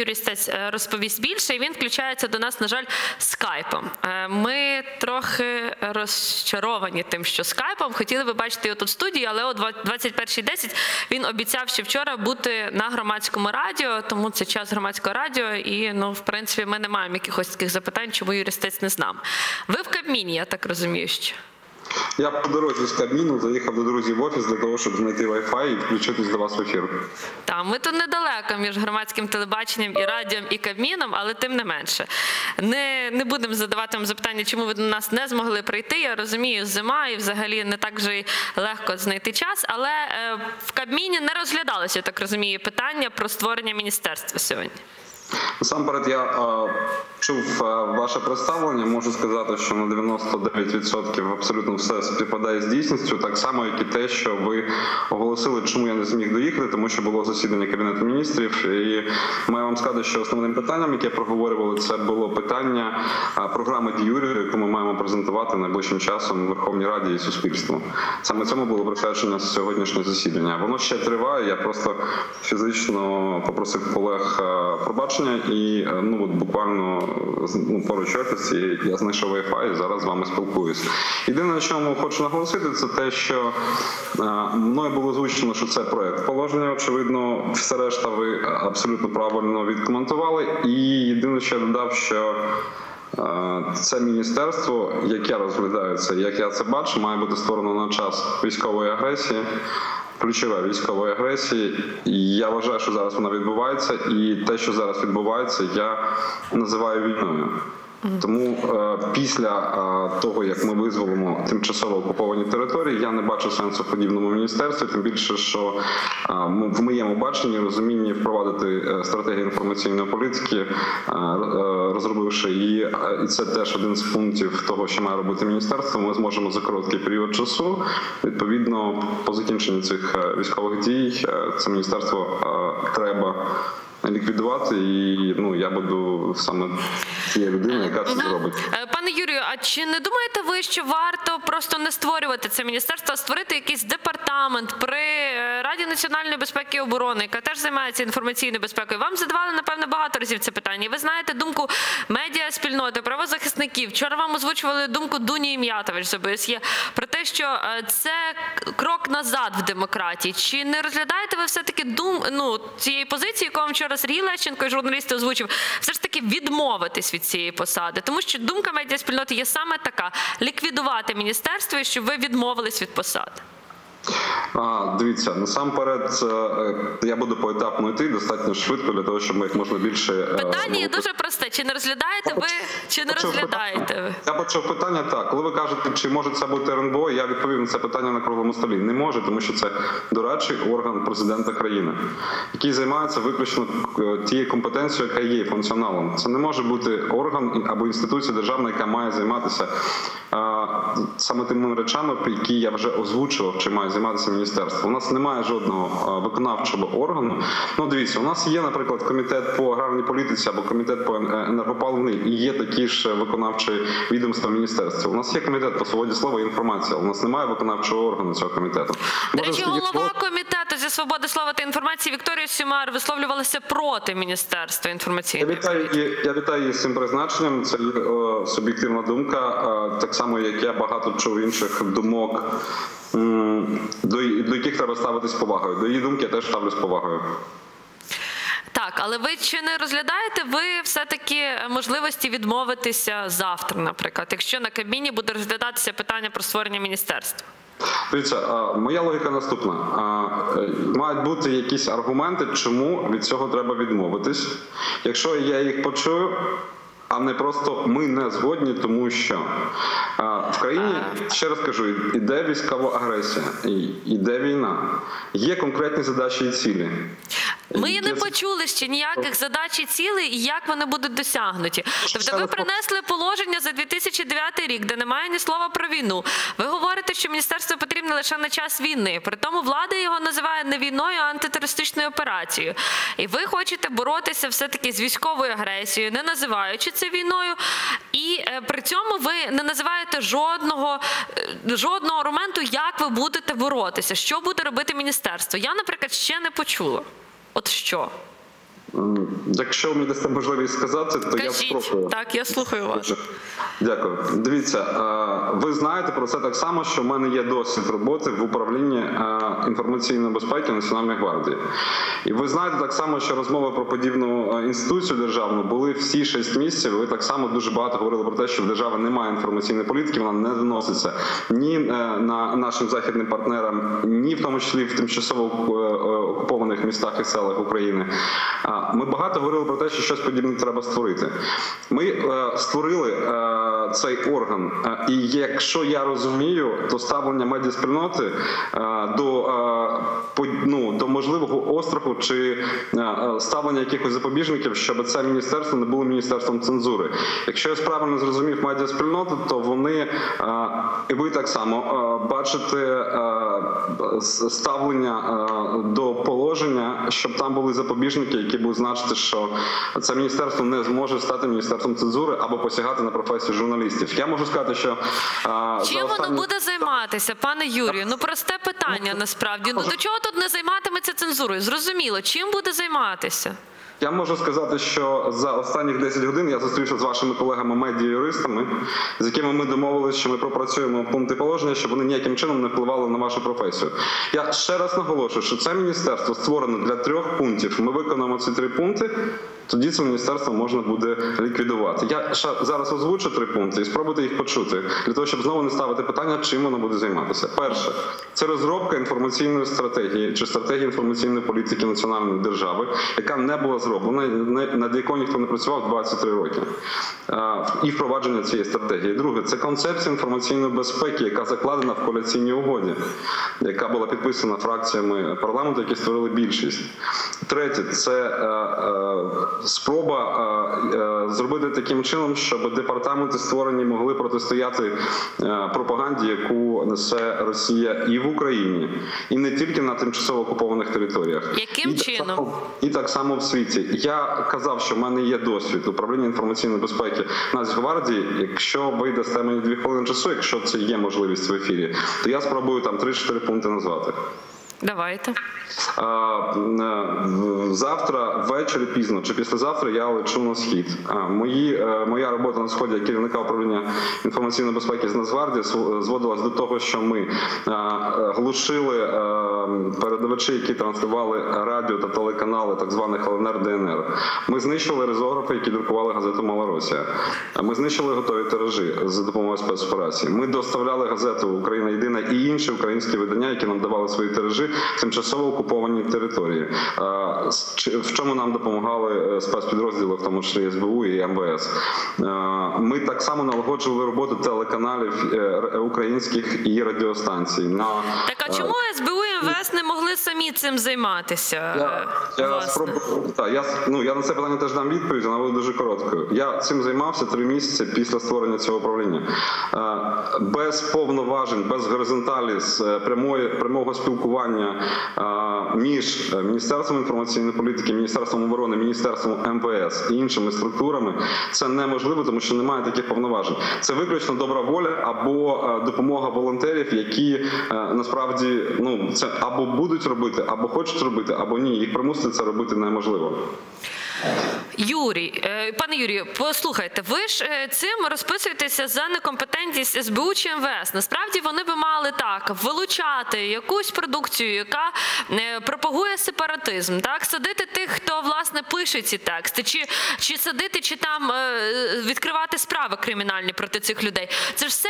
Юрій Стець е, розповість більше. І він включається до нас, на жаль, скайпом. Е, Ми трохи розчаровані тим, що скайпом хотіли би бачити його тут в студії, але о 21.10 він обіцяв ще вчора бути на громадському радіо, тому це час громадського радіо. І ну, в принципі, ми не маємо якихось таких запитань, чому Юрій Стець не з нами. Ви в Кабміні, я так розумію, що. Я по дорозі з Кабміну заїхав до друзів в офіс для того, щоб знайти Wi-Fi і включитись до вас в ефір. Та ми тут недалеко між громадським телебаченням і радіом і Кабміном, але тим не менше. Не, не будемо задавати вам запитання, чому ви до нас не змогли прийти. Я розумію, зима і взагалі не так вже й легко знайти час. Але е, в Кабміні не розглядалося, я так розумію, питання про створення міністерства сьогодні. Насамперед, я е, чув е, ваше представлення. Можу сказати, що на 99% абсолютно все співпадає з дійсністю, так само, як і те, що ви оголосили, чому я не зміг доїхати, тому що було засідання кабінету міністрів. І маю вам сказати, що основним питанням, яке проговорювали, це було питання е, програми діюрі, яку ми маємо презентувати найближчим часом в Верховній Раді і суспільству. Саме цьому було присвячено сьогоднішнє засідання. Воно ще триває. Я просто фізично попросив колег е, пробачення, і е, ну от буквально з- ну, поруч офісі я знайшов Wi-Fi і зараз з вами спілкуюсь. Єдине, на чому хочу наголосити, це те, що е, мною було озвучено, що це проект положення. Очевидно, все решта ви абсолютно правильно відкоментували. І єдине, що я додав, що. Е, Це міністерство, яке розглядається, як я це бачу, має бути створено на час військової агресії, ключове військової агресії. І я вважаю, що зараз вона відбувається, і те, що зараз відбувається, я називаю війною. Тому е, після е, того, як ми визволимо тимчасово окуповані території, я не бачу сенсу в подібному міністерстві. Тим більше, що е, в моєму баченні розумінні впровадити стратегію інформаційної політики, розробивши її, і це теж один з пунктів того, що має робити міністерство. Ми зможемо за короткий період часу, відповідно, по закінченні цих військових дій, це міністерство треба ліквідувати, і ну я буду саме тією людиною, яка це зробить. Е, Пане Юрію, а чи не думаєте ви, що варто просто не створювати це міністерство, а створити якийсь департамент при е, Раді національної безпеки і оборони, яка теж займається інформаційною безпекою? Вам задавали напевно багато разів це питання. І Ви знаєте думку медіа спільноти, правозахисників. Вчора вам озвучували думку Дуні Ім'ятович з ОБСЄ про те, що е, це крок назад в демократії. Чи не розглядаєте ви все таки дум ну цієї позиції, яку вам вчора Сергій Лещенко і журналісти озвучив, все ж таки відмовитись від цієї посади, тому що думка медіаспільноти є саме така: ліквідувати міністерство, і щоб ви відмовились від посади. А, дивіться, насамперед е, я буду поетапно йти достатньо швидко для того, щоб ми як можна більше е, Питання є дуже просте: чи не розглядаєте ви, чи не розглядаєте ви? Я почув питання так. Коли ви кажете, чи може це бути РНБО, я відповів на це питання на круглому столі. Не може, тому що це дорадчий орган президента країни, який займається виключно е, тією компетенцією, яка є функціоналом. Це не може бути орган або інституція державна, яка має займатися саме тими речами, які я вже озвучував, чи має займатися міністерство. У нас немає жодного е, виконавчого органу. Ну дивіться, у нас є, наприклад, комітет по аграрній політиці або комітет по е, енергопаливній, і є такі ж виконавчі відомства міністерства. У нас є комітет по свободі слова і інформації, але у нас немає виконавчого органу цього комітету. До речі, голова комітету зі свободи слова та інформації Вікторія Сюмар висловлювалася проти міністерства Я вітаю її. Я вітаю її з цим призначенням. Це е, суб'єктивна думка, е, так само як я багато чув інших думок, до, до яких треба ставитись з повагою. До її думки я теж ставлюсь з повагою. Так, але ви чи не розглядаєте ви все-таки можливості відмовитися завтра, наприклад, якщо на Кабміні буде розглядатися питання про створення міністерства? Дивіться, моя логіка наступна. Е, Мають бути якісь аргументи, чому від цього треба відмовитись. Якщо я їх почую, а не просто ми не згодні, тому що а, в країні ще раз кажу, іде військова агресія, іде війна. Є конкретні задачі і цілі. Ми не це- почули ще ніяких задач і цілей, і як вони будуть досягнуті. Тобто, ви принесли положення за 2009 рік, де немає ні слова про війну. Ви говорите, що міністерство потрібне лише на час війни. При тому влада його називає не війною, а антитерористичною операцією. І ви хочете боротися все таки з військовою агресією, не називаючи це війною. І е, при цьому ви не називаєте жодного е, жодного аргументу, як ви будете боротися, що буде робити міністерство. Я, наприклад, ще не почула. От що? Якщо мені дасте можливість сказати, то я Кажіть, спробую. так, я слухаю вас. Дякую. Дивіться, е, ви знаєте про це так само, що в мене є досвід роботи в управлінні е, інформаційної безпеки Національної гвардії. І ви знаєте так само, що розмови про подібну е, інституцію державну були всі шість місяців. Ви так само дуже багато говорили про те, що в держави немає інформаційної політики, вона не доноситься ні на нашим західним партнерам, ні в тому числі в тимчасово окупованих містах і селах України. Ми багато говорили про те, що щось подібне треба створити. Ми е, створили е, цей орган, Е, і якщо я розумію, то ставлення медіаспільноти до, ну, до можливого остраху чи ставлення якихось запобіжників, щоб це міністерство не було міністерством цензури. Якщо я правильно зрозумів медіаспільноту, то вони і ви так само бачите ставлення е, до положення, щоб там були запобіжники, які будуть значити, що це міністерство не зможе стати міністерством цензури або посягати на професію журналістів. Я можу сказати, що е, Чим за воно буде займатися, пане Юрію? Ну просте питання насправді. Ну до чого тут не займатиметься цензурою? Зрозуміло, чим буде займатися? Я можу сказати, що за останніх 10 годин я зустрівся з вашими колегами медіа-юристами, з якими ми домовилися, що ми пропрацюємо пункти положення, щоб вони ніяким чином не впливали на вашу професію. Я ще раз наголошую, що це міністерство створено для трьох пунктів. Ми виконаємо ці три пункти. Тоді це міністерство можна буде ліквідувати. Я ще зараз озвучу три пункти і спробуйте їх почути для того, щоб знову не ставити питання, чим воно буде займатися. Перше це розробка інформаційної стратегії чи стратегії інформаційної політики національної держави, яка не була зроблена, над якою ніхто не працював 23 роки. І впровадження цієї стратегії. Друге, це концепція інформаційної безпеки, яка закладена в коаліційній угоді, яка була підписана фракціями парламенту, які створили більшість. Третє, це е, е, спроба е, е, зробити таким чином, щоб департаменти створені могли протистояти е, пропаганді, яку несе Росія і в Україні, і не тільки на тимчасово окупованих територіях. Яким І так чином? само- і так само в світі. Я казав, що в мене є досвід управління інформаційної безпеки Нацгвардії. Якщо ви дасте мені дві хвилини часу, якщо це є можливість в ефірі, то я спробую там 3-4 пункти назвати. Давайте. Е, Завтра ввечері пізно чи післязавтра я лечу на схід. Мої е, моя робота на сході керівника управління інформаційної безпеки з Нацгвардії св- зводилась до того, що ми е, е, глушили е, передавачі, які транслювали радіо та телеканали так званих ЛНР ДНР. Ми знищили резографи, які друкували газету Малоросія. Ми знищили готові тиражі за допомогою спецоперації. Ми доставляли газету Україна Єдина і інші українські видання, які нам давали свої тиражі тимчасово окуповані території. Е, В чому нам допомагали е, спецпідрозділи, в тому числі СБУ і МВС. Е, Ми так само налагоджували роботу телеканалів е, українських і радіостанцій. На Так а е, чому СБУ і МВС не могли самі цим займатися? я, я спробую. Так, я ну я на це питання теж дам відповідь, вона буде дуже короткою. Я цим займався три місяці після створення цього управління. Е, Без повноважень, без горизонталі, з е, прямої прямого спілкування е, між е, міністерством інформаційної політики, міністерством оборони, міністерством МВС і іншими структурами це неможливо, тому що немає таких повноважень. Це виключно добра воля або е, допомога волонтерів, які е, насправді ну це або будуть робити, або хочуть робити, або ні. Їх примусити це робити неможливо. Юрій, е, пане Юрію, послухайте, ви ж е, цим розписуєтеся за некомпетентність СБУ чи МВС. Насправді вони би мали так вилучати якусь продукцію, яка е, пропагує сепаратизм, так садити тих, хто власне пише ці тексти, чи, чи садити, чи там відкривати справи кримінальні проти цих людей. Це ж все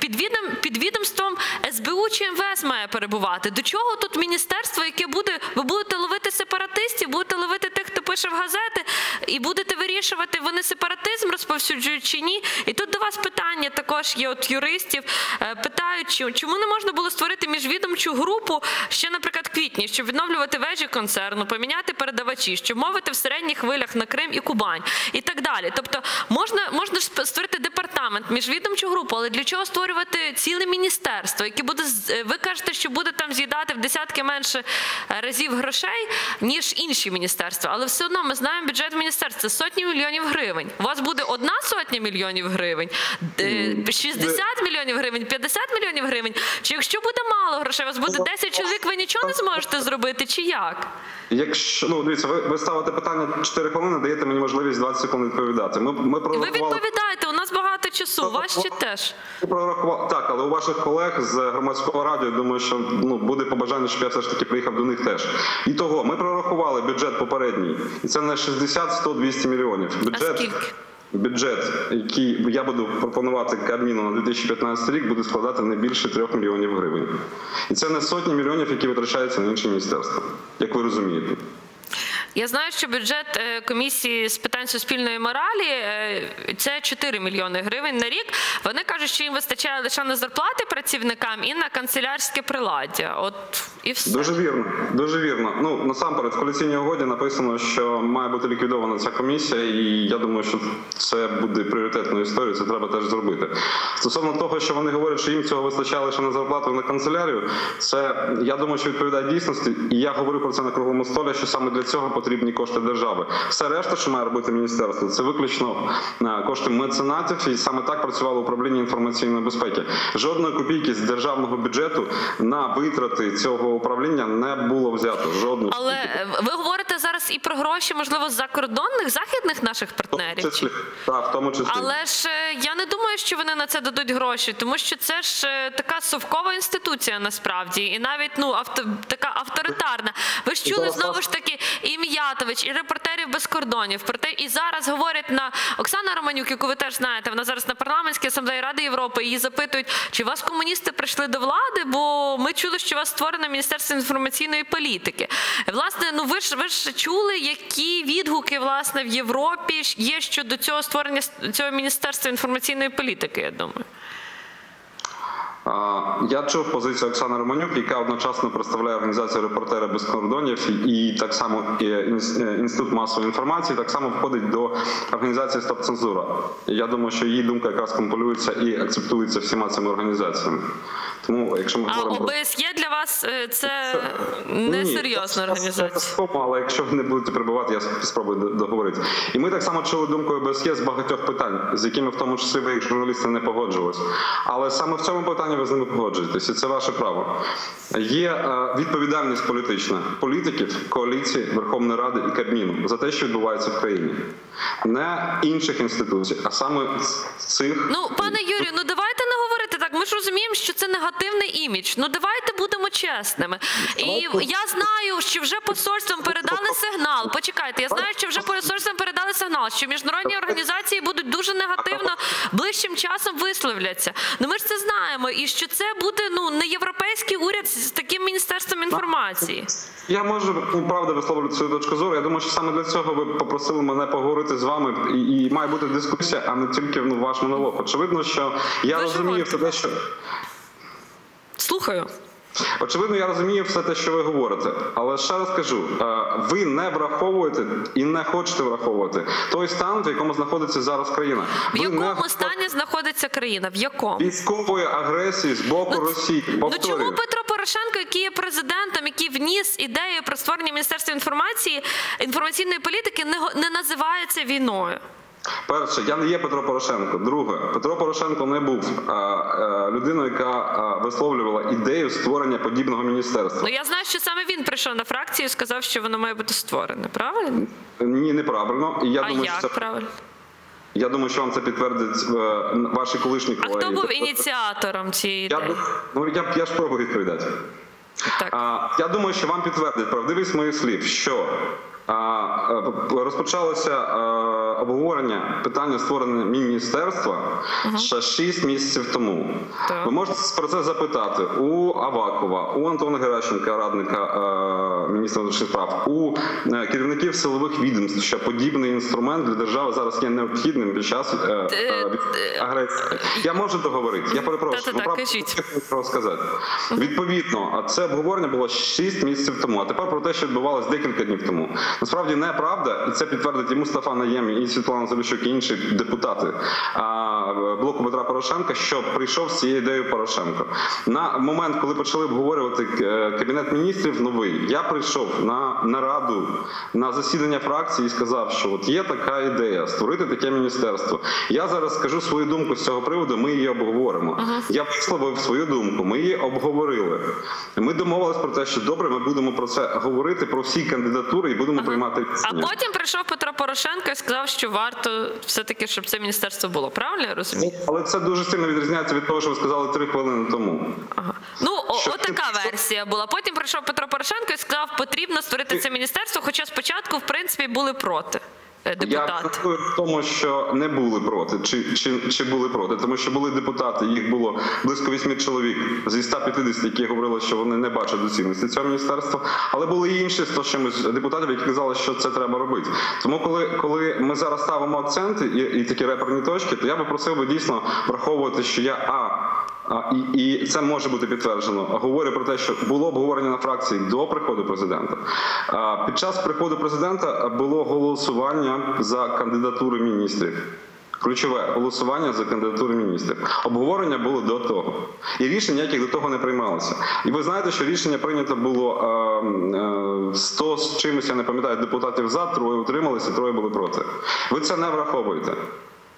під відом під відомством СБУ чи МВС має перебувати. До чого тут міністерство, яке буде ви будете ловити сепаратистів, будете ловити тих, хто пише в газети, і будете вирішувати, вони сепаратизм розповсюджують чи ні. І тут до вас питання також є от юристів. е, Питають, чому не можна було створити міжвідомчу групу ще, наприклад, в квітні, щоб відновлювати вежі концерну, поміняти передавачі, щоб мовити в середніх хвилях на Крим і Кубань, і так далі. Тобто можна можна створити департамент, міжвідомчу групу, але для чого створювати ціле міністерство, яке буде е, ви кажете, що буде там з'їдати в десятки менше е, разів грошей, ніж інші міністерства, але все все одно ми знаємо бюджет міністерства сотні мільйонів гривень. У вас буде одна сотня мільйонів гривень, е, 60 мільйонів гривень, 50 мільйонів гривень. Чи якщо буде мало грошей, у вас буде 10 чоловік, ви нічого не зможете зробити, чи як? Якщо ну дивіться, ви, ви ставите питання 4 хвилини, даєте мені можливість 20 секунд відповідати. Ми, ми ви відповідаєте, у нас багато часу, у вас ще теж. Так, але у ваших колег з громадського радіо я думаю, що ну буде побажання, щоб я все ж таки приїхав до них теж. І того ми прорахували бюджет попередній, і це не 60, 100, 200 мільйонів. Бюджет, скільки? бюджет, який я буду пропонувати Кабміну на 2015 рік, буде складати не більше 3 мільйонів гривень. І це не сотні мільйонів, які витрачаються на інші міністерства, як ви розумієте. Я знаю, що бюджет е, комісії з питань суспільної моралі е, це 4 мільйони гривень на рік. Вони кажуть, що їм вистачає лише на зарплати працівникам і на канцелярське приладдя. От і все. Дуже вірно, дуже вірно. Ну насамперед, в коаліційній угоді написано, що має бути ліквідована ця комісія, і я думаю, що це буде пріоритетною історією. Це треба теж зробити. Стосовно того, що вони говорять, що їм цього вистачає лише на зарплату на канцелярію, це я думаю, що відповідає дійсності. І я говорю про це на круглому столі, що саме для цього потрібні кошти держави. Все решта, що має робити міністерство, це виключно е, кошти меценатів, і саме так працювало управління інформаційної безпеки. Жодної копійки з державного бюджету на витрати цього управління не було взято. Жодної Але ви говорите зараз і про гроші, можливо, з закордонних західних наших в партнерів. числі. Так, в тому числі. Але ж е, я не думаю, що вони на це дадуть гроші, тому що це ж е, така совкова інституція насправді, і навіть ну авто така авторитарна. Ви ж чули знову ж таки і М'ятович, і репортерів без кордонів. Про те, і зараз говорять на Оксана Романюк, яку ви теж знаєте. Вона зараз на парламентській асамблеї Ради Європи. Її запитують, чи вас комуністи прийшли до влади? Бо ми чули, що вас створено міністерство інформаційної політики. Власне, ну ви ж ви ж чули, які відгуки власне в Європі є щодо цього створення цього міністерства інформаційної політики. Я думаю. Я чув позицію Оксани Романюк, яка одночасно представляє організацію репортери без кордонів і, так само інститут масової інформації, так само входить до організації Стоп Цензура. Я думаю, що її думка якраз комполюється і акцептується всіма цими організаціями. Тому, якщо ми А говоримо про ОБСЄ для вас е, це не серйозна це- це організація. стоп, але якщо ви не будете прибувати, я спробую договорити. І ми так само чули думку ОБСЄ з багатьох питань, з якими в тому числі ви, як журналісти, не погоджувалися. Але саме в цьому питанні ви з ними погоджуєтесь, і це ваше право. Є е, відповідальність політична політиків, коаліції, Верховної Ради і Кабміну за те, що відбувається в країні, не інших інституцій, а саме цих Ну, пане Юрію, ну давайте не говорити так. Ми ж розуміємо, що це негативний імідж. Ну давайте будемо чесними. І я знаю, що вже посольством передали сигнал. Почекайте, я знаю, що вже посольством передали сигнал, що міжнародні організації будуть дуже негативно ближчим часом висловляться. Ну ми ж це знаємо, і що це буде ну не європейський уряд з таким міністерством інформації. Я можу ну, правда висловлювати свою точку зору. Я думаю, що саме для цього ви попросили мене поговорити з вами, і, і має бути дискусія, а не тільки ну, ваш монолог. Очевидно, що я Ви розумію живете. все те, що Слухаю. Очевидно, я розумію все те, що ви говорите. Але ще раз кажу: е, ви не враховуєте і не хочете враховувати той стан, в якому знаходиться зараз країна. В Ви не якому стані знаходиться країна? В якому? військової агресії з боку Росії. Ну чому Петро Порошенко, який є президентом, який вніс ідею про створення міністерства інформації інформаційної політики, не не називається війною? Перше, я не є Петро Порошенко. Друге, Петро Порошенко не був а, а, людиною, яка а, висловлювала ідею створення подібного міністерства. Ну я знаю, що саме він прийшов на фракцію і сказав, що воно має бути створене. Правильно? Ні, неправильно. І я а думаю, як що це правильно? я думаю, що вам це підтвердить е, ваші колишні А колеги. хто був ініціатором цієї Я, ну я, я ж пробую відповідати. Так. А, я думаю, що вам підтвердить правдивість моїх слів, що а, е, розпочалося е, обговорення питання створення міністерства ще 6 місяців тому. Так. Ви можете про це запитати у Авакова, у Антона Геращенка, радника е, міністра внутрішніх справ, у е, керівників силових відомств, що подібний інструмент для держави зараз є необхідним під час е, е, агресії. Я можу договорити. Я перепрошую. Сказати. Відповідно, а це обговорення було 6 місяців тому. А тепер про те, що відбувалося декілька днів тому. Насправді неправда, і це підтвердить і Мустафа Наєм, і Світлана Заліщук, і інші депутати а, блоку Петра Порошенка, що прийшов з цією ідеєю Порошенко. На момент, коли почали обговорювати е, кабінет міністрів новий, я прийшов на нараду на засідання фракції і сказав, що от є така ідея створити таке міністерство. Я зараз скажу свою думку з цього приводу. Ми її обговоримо. Я висловив свою думку. Ми її обговорили. Ми домовились про те, що добре, ми будемо про це говорити про всі кандидатури і будемо приймати А рішення. потім прийшов Петро Порошенко і сказав, що варто все-таки, щоб це міністерство було. Правильно я розумію? Але це дуже сильно відрізняється від того, що ви сказали три хвилини тому. Ага. Ну, о, Що отака ти- версія була. Потім прийшов Петро Порошенко і сказав, потрібно створити це міністерство, хоча спочатку, в принципі, були проти е, Я депутати. в тому, що не були проти, чи, чи, чи були проти, тому що були депутати, їх було близько 8 чоловік зі 150, які говорили, що вони не бачать доцільності цього міністерства. Але були і інші 100 з чимось депутатів, які казали, що це треба робити. Тому, коли, коли ми зараз ставимо акценти і, і такі реперні точки, то я би просив би дійсно враховувати, що я а. І, і це може бути підтверджено. Говорю про те, що було обговорення на фракції до приходу президента. Під час приходу президента було голосування за кандидатури міністрів. Ключове голосування за кандидатури міністрів. Обговорення було до того. І рішень ніяких до того не приймалося. І ви знаєте, що рішення прийнято було е, е, 100 з чимось, я не пам'ятаю, депутатів за, троє утрималися, троє були проти. Ви це не враховуєте.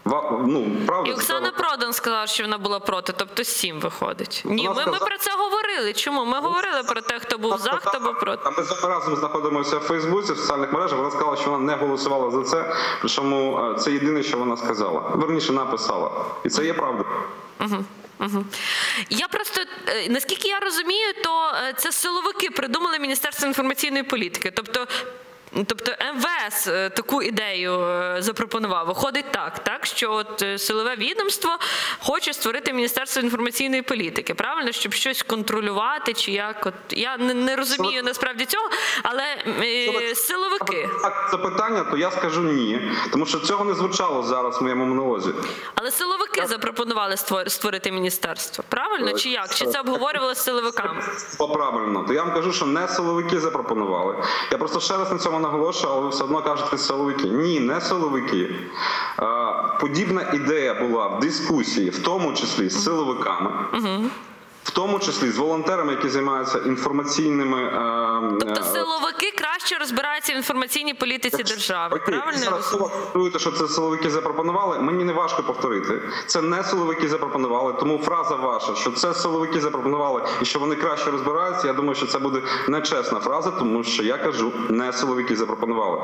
Ну, правда, І Оксана треба- Продан сказала, що вона була проти, тобто сім виходить. Ні, Вона ми, ми сказала- про це говорили. Чому? Ми говорили про те, хто був за, хто був проти. А ми разом знаходимося в Фейсбуці, в соціальних мережах. Вона сказала, що вона не голосувала за це. Причому е, це єдине, що вона сказала. Верніше написала. І це є правда. Я просто е, наскільки я розумію, то е, це силовики придумали Міністерство інформаційної політики. Тобто. Тобто МВС е, таку ідею е, запропонував. Виходить так, так що от е, силове відомство хоче створити міністерство інформаційної політики, правильно, щоб щось контролювати, чи як от я не, не розумію насправді цього, але е, силовики. Так, запитання, то я скажу ні, тому що цього не звучало зараз в моєму монолозі. Але силовики запропонували створ- створити міністерство. Правильно чи як? Чи це обговорювали з силовиками? Правильно, то я вам кажу, що не силовики запропонували. Я просто ще раз на цьому наголошую, але ви все одно кажете силовики. Ні, не силовики. Подібна ідея була в дискусії, в тому числі з силовиками. В тому числі з волонтерами, які займаються інформаційними е, Тобто е, силовики краще розбираються в інформаційній політиці держави. Окей, Правильно зараз слова що це силовики запропонували. Мені не важко повторити. Це не силовики запропонували. Тому фраза ваша, що це силовики запропонували і що вони краще розбираються. Я думаю, що це буде нечесна фраза, тому що я кажу, не силовики запропонували.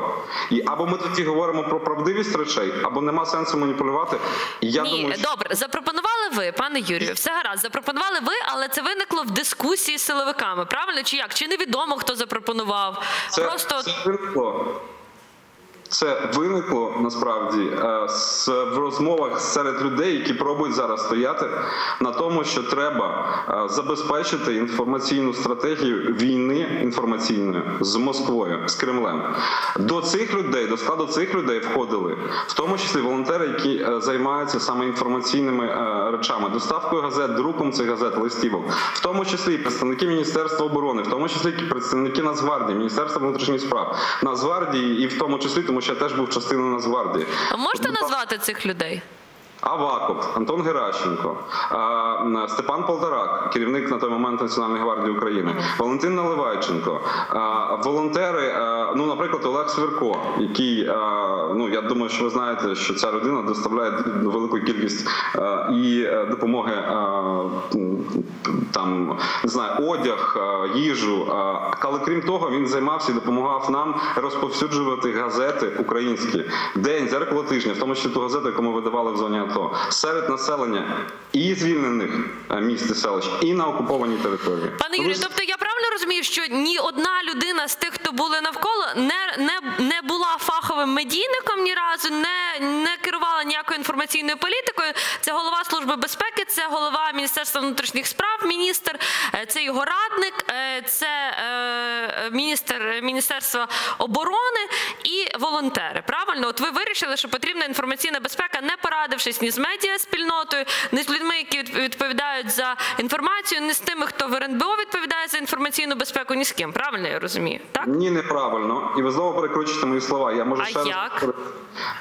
І або ми тоді говоримо про правдивість речей, або нема сенсу маніпулювати. Я Ні, думаю, що добре, запропонували ви, пане Юрію. Все гаразд, запропонували ви, але це виникло в дискусії з силовиками. Правильно чи як? Чи невідомо хто запропонував? це, Просто це виникло. Це виникло насправді е, з- в розмовах серед людей, які пробують зараз стояти на тому, що треба е, забезпечити інформаційну стратегію війни інформаційної з Москвою, з Кремлем. До цих людей, до складу цих людей входили, в тому числі волонтери, які е, займаються саме інформаційними речами, доставкою газет, друком цих газет, листівок, в тому числі представники Міністерства оборони, в тому числі і представники Нацгвардії, Міністерства внутрішніх справ, Нацгвардії, і в тому числі, тому що я теж був частиною Нацгвардії. можете назвати цих людей? Аваков, Антон Геращенко, Степан Полторак, керівник на той момент Національної гвардії України, Валентин Наливайченко, волонтери, ну, наприклад, Олег Свирко, який, ну я думаю, що ви знаєте, що ця людина доставляє велику кількість і е, допомоги там не знаю, одяг, їжу. Але крім того, він займався і допомагав нам розповсюджувати газети українські день зеркало тижня, в тому числі ту газету, яку ми видавали в зоні АТО, серед населення і звільнених е, міст і селищ, і на окупованій території. Пане Юрію, тобто я правильно розумію, що ні одна людина з тих, хто були навколо, не, не, не була фаховим медійником ні разу, не, не керувала ніякою інформаційною політикою. Це голова служби безпеки, це голова Міністерства внутрішніх справ, міністр, е, це його радник, е, це міністр Міністерства оборони і волонтери. Правильно, от ви вирішили, що потрібна інформаційна безпека, не порадившись з медіа спільнотою, ні з людьми, які відповідають за інформацію, ні з тими, хто в РНБО відповідає за інформаційну безпеку ні з ким. Правильно я розумію? Так? Ні, неправильно. І ви знову перекручуєте мої слова. Я можу А ще як?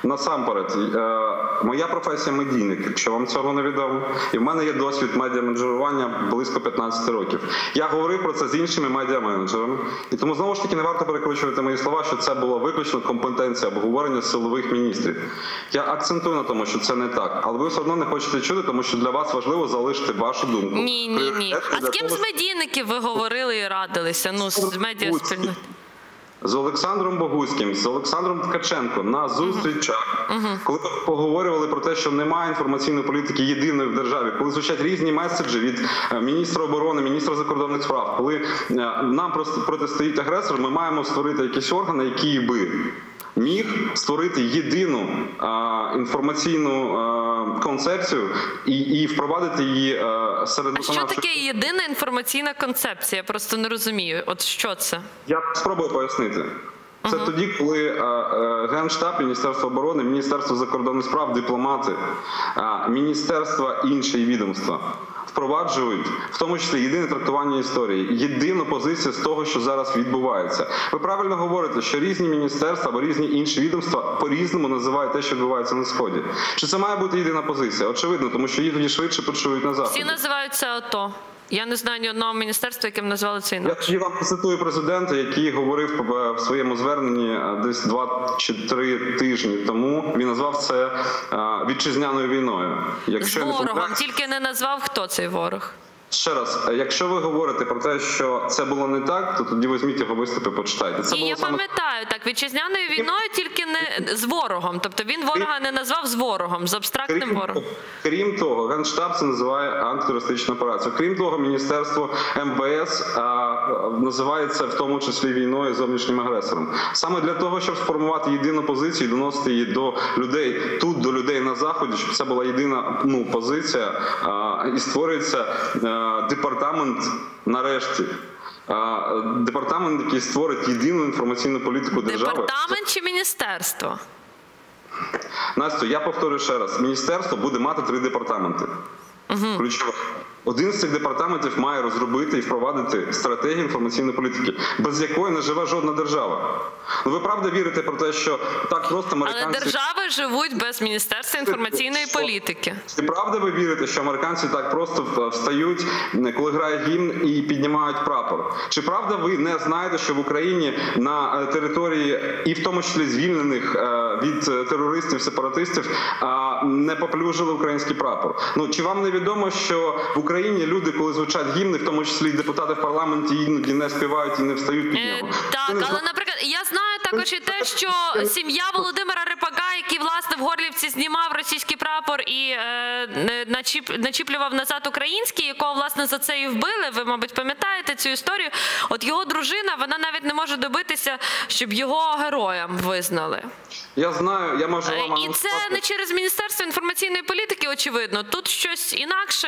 насамперед. Е, моя професія медійник, якщо вам цього не відомо. І в мене є досвід медіаменеджерування близько 15 років. Я говорив про це з іншими медіаменеджерами. І тому знову ж таки не варто перекручувати мої слова, що це була виключно компетенція обговорення силових міністрів. Я акцентую на тому, що це не так. Але ви все одно не хочете чути, тому що для вас важливо залишити вашу думку. Ні, ні, ні. А з ким з медійників ви говорили і радилися? Ну, з медіаспільноти? з Олександром Богуським, з Олександром Ткаченко на зустрічах, коли поговорювали про те, що немає інформаційної політики єдиної в державі, коли звучать різні меседжі від е, міністра оборони, міністра закордонних справ, коли е, нам просто протистоїть агресор, ми маємо створити якісь органи, які би. Міг створити єдину а, інформаційну а, концепцію і, і впровадити її а, серед А що таке єдина інформаційна концепція? Я просто не розумію. От що це? Я спробую пояснити. Це тоді, коли е, е, Генштаб, Міністерство оборони, Міністерство закордонних справ, дипломати, е, міністерства і інші відомства впроваджують в тому числі єдине трактування історії, єдину позицію з того, що зараз відбувається. Ви правильно говорите, що різні міністерства або різні інші відомства по-різному називають те, що відбувається на сході. Чи це має бути єдина позиція? Очевидно, тому що її тоді швидше почують на заході. Всі називаються АТО. Я не знаю ні одного міністерства, яким назвали це Я інакше. тоді вам цитую президента, який говорив е, в своєму зверненні е, десь два чи три тижні тому. Він назвав це е, вітчизняною війною. Якщо З ворогом, не тільки не назвав, хто цей ворог. Ще раз, е, якщо ви говорите про те, що це було не так, то тоді візьміть його виступи, почитайте. Це Ні, було я саме пам'ятаю так. Вітчизняною війною тільки не з ворогом. Тобто він ворога не назвав з ворогом, з абстрактним Крім, ворогом. крім того, Генштаб це називає антитерористичну операцію. Крім того, Міністерство МВС а, а, називається в тому числі війною зовнішнім агресором. Саме для того, щоб сформувати єдину позицію, і доносити її до людей тут, до людей на заході, щоб це була єдина ну позиція, а, і створюється а, департамент нарешті. Департамент, який створить єдину інформаційну політику держави. Департамент чи міністерство? Настю, я повторюю ще раз: міністерство буде мати три департаменти. Ключових. Один з цих департаментів має розробити і впровадити стратегію інформаційної політики, без якої не живе жодна держава. Ну ви правда вірите про те, що так просто Але держави живуть без міністерства інформаційної Що? політики. Чи правда ви вірите, що американці так просто встають, коли грає гімн і піднімають прапор? Чи правда ви не знаєте, що в Україні на е, території, і в тому числі звільнених е, від е, терористів, сепаратистів, не поплюжили український прапор? Ну чи вам не відомо, що в Україні люди, коли звучать гімни, в тому числі і депутати в парламенті, іноді не співають і не встають під Е. Так, але, наприклад, я знаю також і те, що сім'я Володимира Рипака, який власне в Горлівці знімав російський прапор і е, начіп, начіплював назад український, якого власне за це і вбили. Ви, мабуть, пам'ятаєте цю історію. От його дружина, вона навіть не може добитися, щоб його героям визнали. Я знаю, я можу вам І це не через Міністерство інформаційної політики, очевидно. Тут щось інакше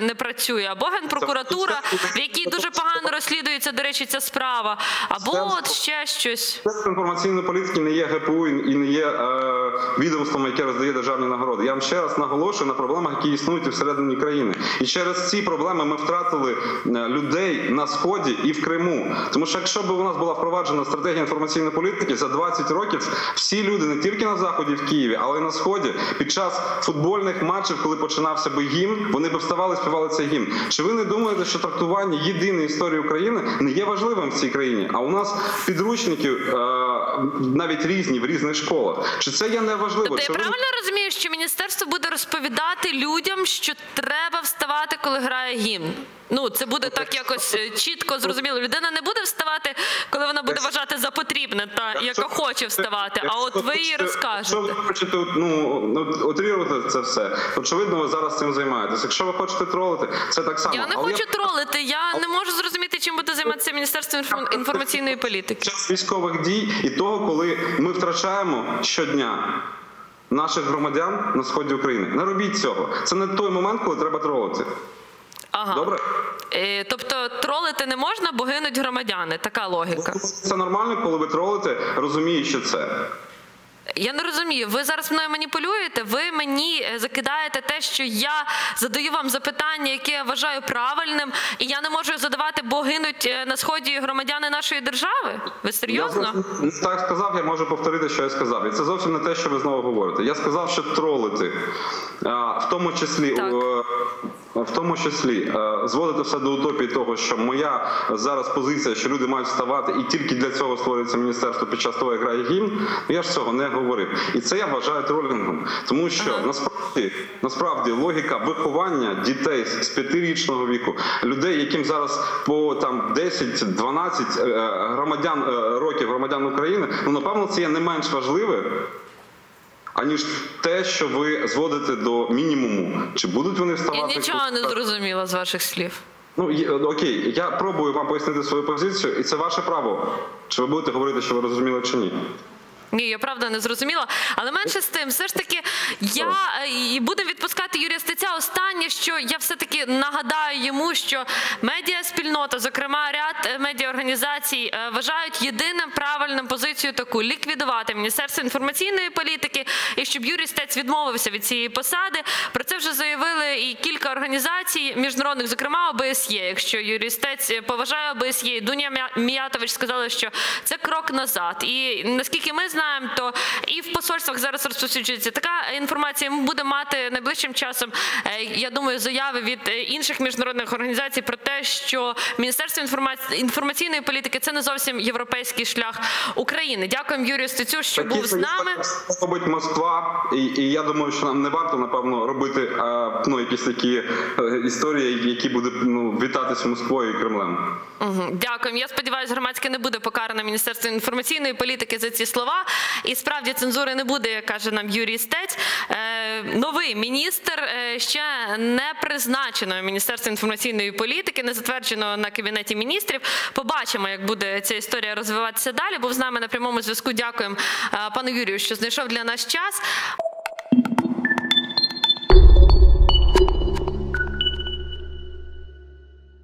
не працює. Або генпрокуратура, в якій дуже погано розслідується, до речі, ця справа, або от ще щось. Інформаційної політики не є ГПУ і і не є е, відомством, яке роздає державні нагороди. Я вам ще раз наголошую на проблемах, які існують всередині країни. І через ці проблеми ми втратили е, людей на сході і в Криму. Тому що якщо б у нас була впроваджена стратегія інформаційної політики за 20 років, всі люди не тільки на заході в Києві, але й на сході під час футбольних матчів, коли починався би гімн, вони б вставали, співали цей гімн. Чи ви не думаєте, що трактування єдиної історії України не є важливим в цій країні? А у нас підручники е, навіть різні в різних школах. Чи це є неважливо? Тобто я Чи ви- правильно розумію, що міністерство буде розповідати людям, що треба вставати, коли грає гімн? Ну, це буде так якось е, чітко зрозуміло. Людина не буде вставати, коли вона буде вважати за потрібне, та яка хоче вставати. А от ви їй розкажете. Якщо ви хочете ну, ну, утрірувати це все, очевидно, ви зараз цим займаєтесь. Якщо ви хочете тролити, це так само. Я не Але хочу тролити. Я не можу зрозуміти, чим буде займатися міністерство інформаційної політики. Час військових дій і того, коли ми втрачаємо щодня наших громадян на сході України. Не робіть цього. Це не той момент, коли треба тролити. Ага. Добре? Е, Тобто тролити не можна, бо гинуть громадяни. Така логіка. Це нормально, коли ви тролите, розуміючи це. Я не розумію. Ви зараз мною маніпулюєте. Ви мені е, закидаєте те, що я задаю вам запитання, яке я вважаю правильним, і я не можу задавати, бо гинуть е, на сході громадяни нашої держави. Ви серйозно? Я так сказав, я можу повторити, що я сказав. І це зовсім не те, що ви знову говорите. Я сказав, що тролити, в тому числі Так. В тому числі е, зводити все до утопії того, що моя зараз позиція, що люди мають вставати, і тільки для цього створюється міністерство під час того, як грає гімн. Я ж цього не говорив. І це я вважаю тролінгом. Тому що насправді насправді логіка виховання дітей з п'ятирічного віку, людей, яким зараз по там 10-12 е, громадян е, років громадян України, ну напевно, це є не менш важливе. Аніж те, що ви зводите до мінімуму, чи будуть вони Я нічого не зрозуміла з ваших слів. Ну окей, я пробую вам пояснити свою позицію, і це ваше право. Чи ви будете говорити, що ви розуміли чи ні? Ні, я правда не зрозуміла. Але менше з тим, все ж таки, я е, і будемо відпускати Юрія Стеця. Останнє, що я все-таки нагадаю йому, що медіаспільнота, зокрема ряд е, медіаорганізацій, е, вважають єдиним правильним позицію таку ліквідувати Міністерство інформаційної політики і щоб Юрій Стець відмовився від цієї посади. Про це вже заявили і кілька організацій міжнародних, зокрема ОБСЄ. Якщо Юрій Стець поважає ОБСЄ, Дуня Міятович сказали, що це крок назад. І наскільки ми знаємо, то і в посольствах зараз розповсюджується така інформація. Ми будемо мати найближчим часом. е, Я думаю, заяви від е, інших міжнародних організацій про те, що Міністерство інформаці- інформаційної політики це не зовсім європейський шлях України. Дякуємо Юрію Стецю, що Такі був з нами. робить Москва, і, і я думаю, що нам не варто напевно робити е, ну якісь такі історії, які будуть ну вітатись Москвою і Кремлем. Мгм. Дякуємо. Я сподіваюся, громадське не буде покарано Міністерство інформаційної політики за ці слова. І справді цензури не буде, каже нам Юрій Стець. Е, новий міністр е, ще не призначено Міністерство інформаційної політики, не затверджено на кабінеті міністрів. Побачимо, як буде ця історія розвиватися далі. Був з нами на прямому зв'язку. Дякуємо е, пану Юрію, що знайшов для нас час.